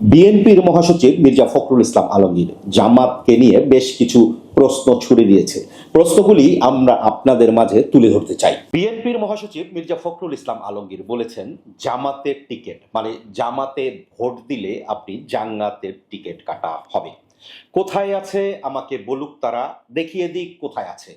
বিএনপির মহাসচিব মির্জা ফখরুল ইসলাম আলমগীর জামাতকে নিয়ে বেশ কিছু প্রশ্ন ছুড়ে দিয়েছে। প্রশ্নগুলি আমরা আপনাদের মাঝে তুলে ধরতে চাই। বিএনপির মহাসচিব মির্জা ফখরুল ইসলাম আলমগীর বলেছেন, জামাতের টিকিট মানে জামাতে ভোট দিলে আপনি জাঙ্গাতের টিকিট কাটা হবে। কোথায় আছে? আমাকে বলুক তারা। দেখিয়ে দিক কোথায় আছে।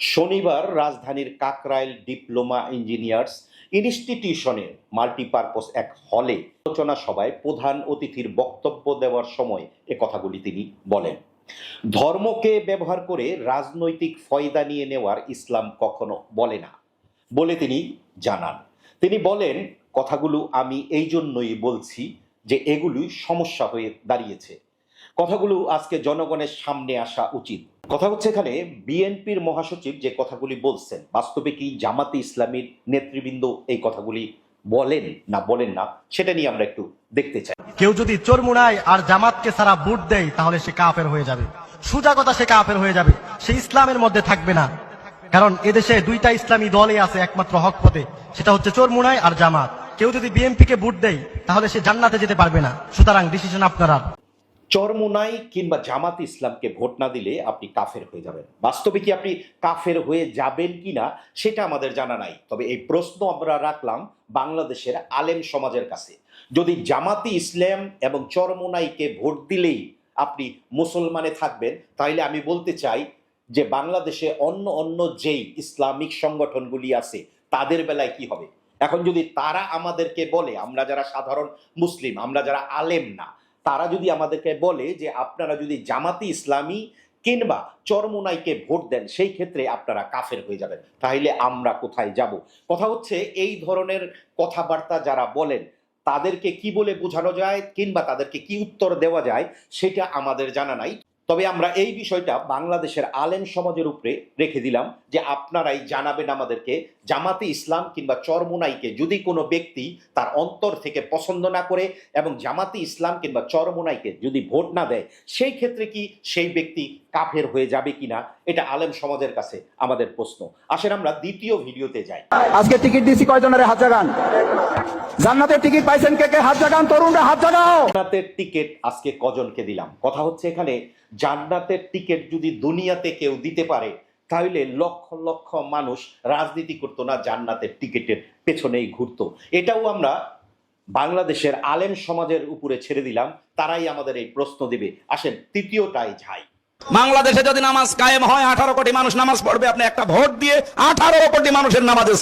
শনিবার রাজধানীর কাকরাইল ডিপ্লোমা ইঞ্জিনিয়ার্স ইনস্টিটিউশনের মাল্টিপারপস এক হলে আলোচনা সভায় প্রধান অতিথির বক্তব্য দেওয়ার সময় এ কথাগুলি তিনি বলেন। ধর্মকে ব্যবহার করে রাজনৈতিক ফয়দা নিয়ে নেওয়ার ইসলাম কখনো বলে না বলে তিনি জানান। তিনি বলেন, কথাগুলো আমি এই জন্যই বলছি যে এগুলি সমস্যা হয়ে দাঁড়িয়েছে। কথাগুলো আজকে জনগণের সামনে আসা উচিত। কথা হচ্ছে এখানে বিএনপির মহাসচিব যে কথাগুলি বলছেন, বাস্তবে কি জামাতে ইসলামীর নেতৃবৃন্দ এই কথাগুলি বলেন না বলেন না, সেটা নিয়ে আমরা একটু দেখতে চাই। কেউ যদি চোরমুনায় আর জামাতকে সারা বুট দেয়, তাহলে সে কাফের হয়ে যাবে। সুজা কথা, সে কাফের হয়ে যাবে। সে ইসলামের মধ্যে থাকবে না। কারণ এদেশে দুইটা ইসলামী দলই আছে একমাত্র হক পথে, সেটা হচ্ছে চোরমুনায় আর জামাত। কেউ যদি বিএনপি কে বুট দেয়, তাহলে সে জান্নাতে যেতে পারবে না। সুতরাং ডিসিশন আপনার চরমুনাই কিংবা জামাত ইসলামকে ভোট না দিলে আপনি কাফের হয়ে যাবেন। বাস্তবে কি আপনি কাফের হয়ে যাবেন কিনা সেটা আমাদের জানা নাই। তবে এই প্রশ্ন আমরা রাখলাম বাংলাদেশের আলেম সমাজের কাছে। যদি জামাতি ইসলাম এবং চরমোনাইকে ভোট দিলেই আপনি মুসলমানে থাকবেন তাহলে আমি বলতে চাই যে বাংলাদেশে অন্য অন্য যেই ইসলামিক সংগঠনগুলি আছে, তাদের বেলায় কি হবে? এখন যদি তারা আমাদেরকে বলে, আমরা যারা সাধারণ মুসলিম, আমরা যারা আলেম না তারা যদি আমাদেরকে বলে যে আপনারা যদি জামাতি ইসলামী কিংবা চরমোনাইকে ভোট দেন, সেই ক্ষেত্রে আপনারা কাফের হয়ে যাবেন। তাহলে আমরা কোথায় যাব? কথা হচ্ছে এই ধরনের কথাবার্তা যারা বলেন, তাদেরকে কি বলে বোঝানো যায় কিংবা তাদেরকে কি উত্তর দেওয়া যায়, সেটা আমাদের জানা নাই। তবে আমরা এই বিষয়টা বাংলাদেশের আলেম সমাজের উপরে রেখে দিলাম যে আপনারাই জানাবেন আমাদেরকে, জামাতে ইসলাম কিংবা চরমোনাইকে যদি কোনো ব্যক্তি তার অন্তর থেকে পছন্দ না করে এবং জামাতে ইসলাম কিংবা চরমোনাইকে যদি ভোট না দেয়, সেই ক্ষেত্রে কি সেই ব্যক্তি কাফের হয়ে যাবে কিনা এটা আলেম সমাজের কাছে আমাদের প্রশ্ন। আসেন আমরা দ্বিতীয় ভিডিওতে যাই। আজকে টিকিট দিছি কয়জনের হাত জাগান? জান্নাতের টিকিট পাইছেন কে কে? হাত জাগান তরুণরা হাত জাগাও! জান্নাতের টিকিট আজকে কজনকে দিলাম? কথা হচ্ছে এখানে জান্নাতের টিকিট যদি দুনিয়াতে কেউ দিতে পারে তাহলে লক্ষ লক্ষ মানুষ রাজনীতি করতো না জান্নাতের টিকিটের পেছনেই ঘুরতো। এটাও আমরা বাংলাদেশের আলেম সমাজের উপরে ছেড়ে দিলাম তারাই আমাদের এই প্রশ্ন দেবে। আসেন তৃতীয়টাই যাই। বাংলাদেশে যদি নামাজ কায়েম হয়, আঠারো কোটি মানুষ নামাজ পড়বে, আপনি একটা ভোট দিয়ে আঠারো কোটি মানুষের নামাজে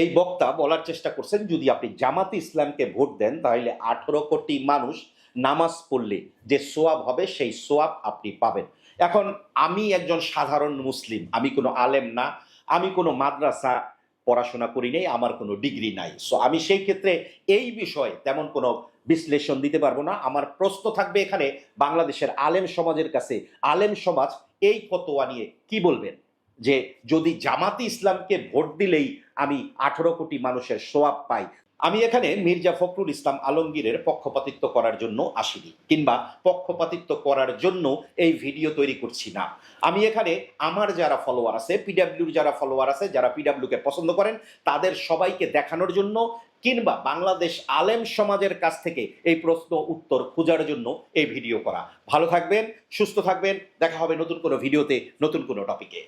এই বক্তা বলার চেষ্টা করছেন, যদি আপনি জামাতে ইসলামকে ভোট দেন, তাহলে আঠারো কোটি মানুষ নামাজ পড়লে যে সোয়াব হবে, সেই সোয়াব আপনি পাবেন। এখন আমি একজন সাধারণ মুসলিম, আমি কোনো আলেম না, আমি কোনো মাদ্রাসা পড়াশোনা করি নাই, আমার কোনো ডিগ্রি নাই। সো আমি সেই ক্ষেত্রে এই বিষয়ে তেমন কোনো বিশ্লেষণ দিতে পারব না। আমার প্রশ্ন থাকবে এখানে বাংলাদেশের আলেম সমাজের কাছে। আলেম সমাজ এই ফতোয়া নিয়ে কি বলবেন? যে যদি জামাতি ইসলামকে ভোট দিলেই আমি আঠেরো কোটি মানুষের সোয়াব পাই আমি এখানে মির্জা ফখরুল ইসলাম আলমগীরের পক্ষপাতিত্ব করার জন্য আসিনি, কিংবা পক্ষপাতিত্ব করার জন্য এই ভিডিও তৈরি করছি না। আমি এখানে আমার যারা ফলোয়ার আছে পিডাব্লিউর যারা ফলোয়ার আছে, যারা পিডাব্লিউকে পছন্দ করেন, তাদের সবাইকে দেখানোর জন্য, কিংবা বাংলাদেশ আলেম সমাজের কাছ থেকে এই প্রশ্ন উত্তর খোঁজার জন্য এই ভিডিও করা। ভালো থাকবেন, সুস্থ থাকবেন, দেখা হবে নতুন কোনো ভিডিওতে, নতুন কোনো টপিকে